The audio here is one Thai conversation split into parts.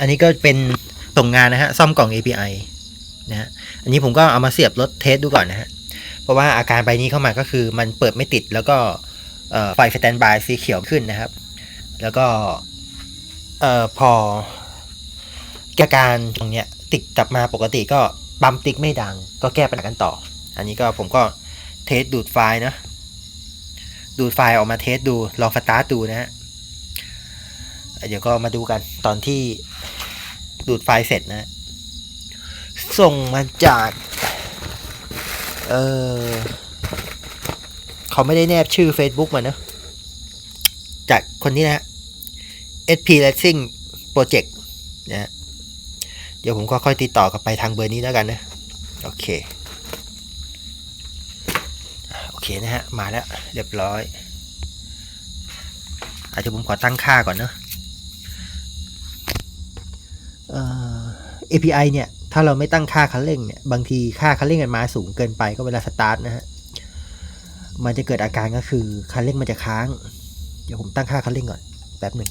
อันนี้ก็เป็นส่งงานนะฮะซ่อมกล่อง API นะฮะอันนี้ผมก็เอามาเสียบรถเทสดูก่อนนะฮะเพราะว่าอาการใบนี้เข้ามาก็คือมันเปิดไม่ติดแล้วก็ไฟสแตนบายสีเขียวขึ้นนะครับ แล้วก็เอ่อพออาการตรงเนี้ยติดกลับมาปกติก็ปั๊มติ๊กไม่ดัง ก็แก้ปัญหากันต่อ อันนี้ก็ผมก็เทสดูดไฟล์นะดูดไฟล์ออกมาเทสดูลองสตาร์ทดูนะฮะ เดี๋ยวก็มาดูกันตอนที่ดูดไฟล์เสร็จนะส่งมาจาก เออเขาไม่ได้แนบชื่อ Facebook มาเนะจากคนนี้นะฮะ SP Racing Project นะฮะเดี๋ยวผมก็ค่อยติดต่อกลับไปทางเบอร์นี้แล้วกันนะ โอเค โอเคนะฮะ มาแล้ว เรียบร้อยอาจจะผมขอตั้งค่าก่อนเนอะ เอ่อ API เนี่ย ถ้าเราไม่ตั้งค่าคันเร่งเนี่ย บางทีค่าคันเร่งมันมาสูงเกินไปก็เวลาสตาร์ทนะฮะ มันจะเกิดอาการก็คือคันเร่งมันจะค้าง เดี๋ยวผมตั้งค่าคันเร่งก่อนแป๊บหนึ่ง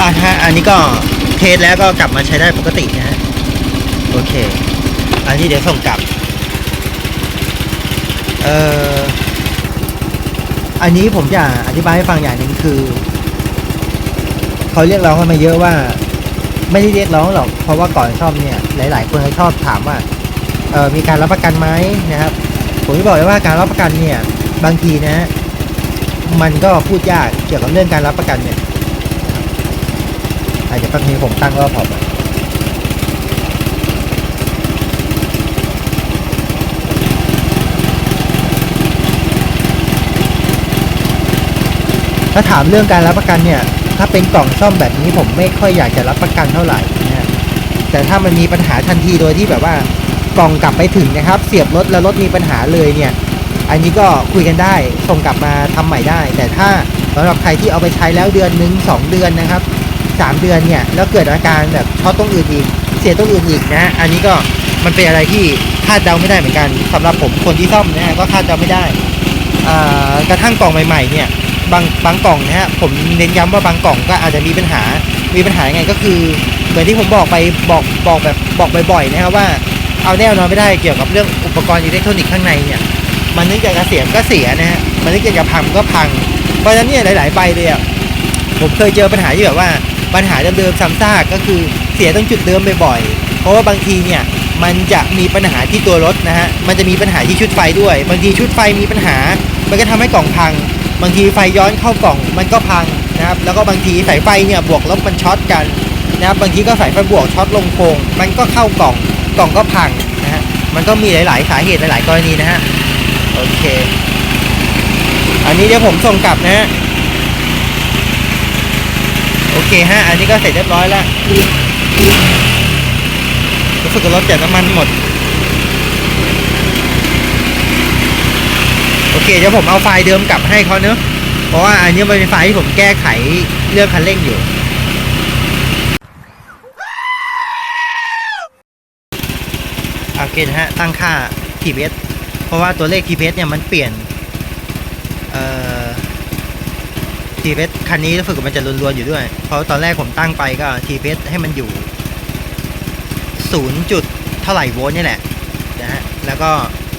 อ่าฮะ อันนี้ก็เทสแล้วก็กลับมาใช้ได้ปกตินะฮะ โอเค อันนี้เดี๋ยวส่งกลับ เอ่อ อันนี้ผมจะอธิบายให้ฟังอย่างหนึ่งคือเขาเรียกร้องกันมาเยอะว่า ไม่ได้เรียกร้องหรอก เพราะว่าก่อนซ่อมเนี่ย หลาย ๆ คนเขาชอบถามว่าเออมีการรับประกันไหมนะครับ ผมจะบอกเลยว่าการรับประกันเนี่ย บางทีนะมันก็พูดยากเกี่ยวกับเรื่องการรับประกันเนี่ยอาจจะแป๊บนึงผมตั้งรอบพอก่อ ถ้าถามเรื่องการรับประกันเนี่ย ถ้าเป็นกล่องซ่อมแบบนี้ผมไม่ค่อยอยากจะรับประกันเท่าไหร่นะฮะแต่ถ้ามันมีปัญหาทันทีโดยที่แบบว่ากล่องกลับไปถึงนะครับ เสียบรถแล้วรถมีปัญหาเลยเนี่ย อันนี้ก็คุยกันได้ส่งกลับมาทำใหม่ได้ แต่ถ้าสำหรับใครที่เอาไปใช้แล้วเดือนหนึ่งสองเดือนนะครับสามเดือนเนี่ยแล้วเกิดอาการแบบช็อตตรงอื่นอีก เสียตรงอื่นอีกนะฮะอันนี้ก็มันเป็นอะไรที่คาดเดาไม่ได้เหมือนกันสำหรับผมคนที่ซ่อมนะฮะก็คาดเดาไม่ได้อ่ากระทั่งกล่องใหม่ๆเนี่ย บางบางกล่องนะฮะผมเน้นย้ำว่าบางกล่องก็อาจจะมีปัญหา มีปัญหายังไงก็คือ เหมือนที่ผมบอกไปบอกบอกแบบบอกบ่อยๆนะครับว่าเอาแน่นอนไม่ได้เกี่ยวกับเรื่องอุปกรณ์อิเล็กทรอนิกส์ข้างในเนี่ยมันนึกอยากจะเสียก็เสียนะฮะมันนึกอยากจะพังก็พัง เพราะฉะนั้นเนี่ยหลาย ๆ ใบเลยอะผมเคยเจอปัญหาที่แบบว่าปัญหาเดิมๆซ้ำซากก็คือเสียตรงจุดเดิมบ่อยๆเพราะว่าบางทีเนี่ยมันจะมีปัญหาที่ตัวรถนะฮะมันจะมีปัญหาที่ชุดไฟด้วย บางทีชุดไฟมีปัญหา มันก็ทำให้กล่องพัง บางทีไฟย้อนเข้ากล่องมันก็พังนะครับ แล้วก็บางทีสายไฟเนี่ยบวกลบมันช็อตกันนะครับ บางทีก็สายไฟบวกช็อตลงโครงมันก็เข้ากล่องกล่องก็พังนะฮะ มันก็มีหลาย ๆ สาเหตุหลาย ๆ กรณีนะฮะ โอเค อันนี้เดี๋ยวผมส่งกลับนะฮะ โอเคฮะ อันนี้ก็เสร็จเรียบร้อยแล้ว รู้สึกว่ารถจัดน้ำมันหมด โอ เคเดี๋ยวผมเอาไฟล์เดิมกลับให้เขาเนอะเพราะว่าอันนี้มันเป็นไฟล์ที่ผมแก้ไขเรื่องคันเร่งอยู่ โอเคนะฮะ ตั้งค่า TPS เพราะว่าตัวเลข TPS เนี่ยมันเปลี่ยน เอ่อ TPS คันนี้รู้สึกว่ามันจะรวนๆอยู่ด้วย เพราะตอนแรกผมตั้งไปก็ TPS ให้มันอยู่0จุดเท่าไหร่โวลต์นี่แหละนะฮะ แล้วก็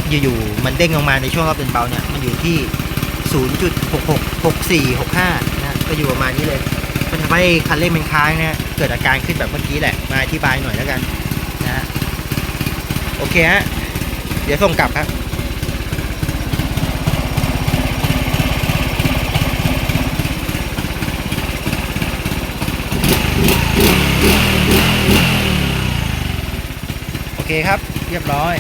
อยู่ๆมันเด้งลงมาในช่วงรอบเป็นเบาเนี่ยมันอยู่ที่ 0.666465นะฮะก็อยู่ประมาณนี้เลย มันทำให้คันเร่งมันค้างนะเกิดอาการขึ้นแบบเมื่อกี้แหละมาอธิบายหน่อยแล้วกันนะฮะโอเคฮะเดี๋ยวส่งกลับครับโอเคครับ เรียบร้อย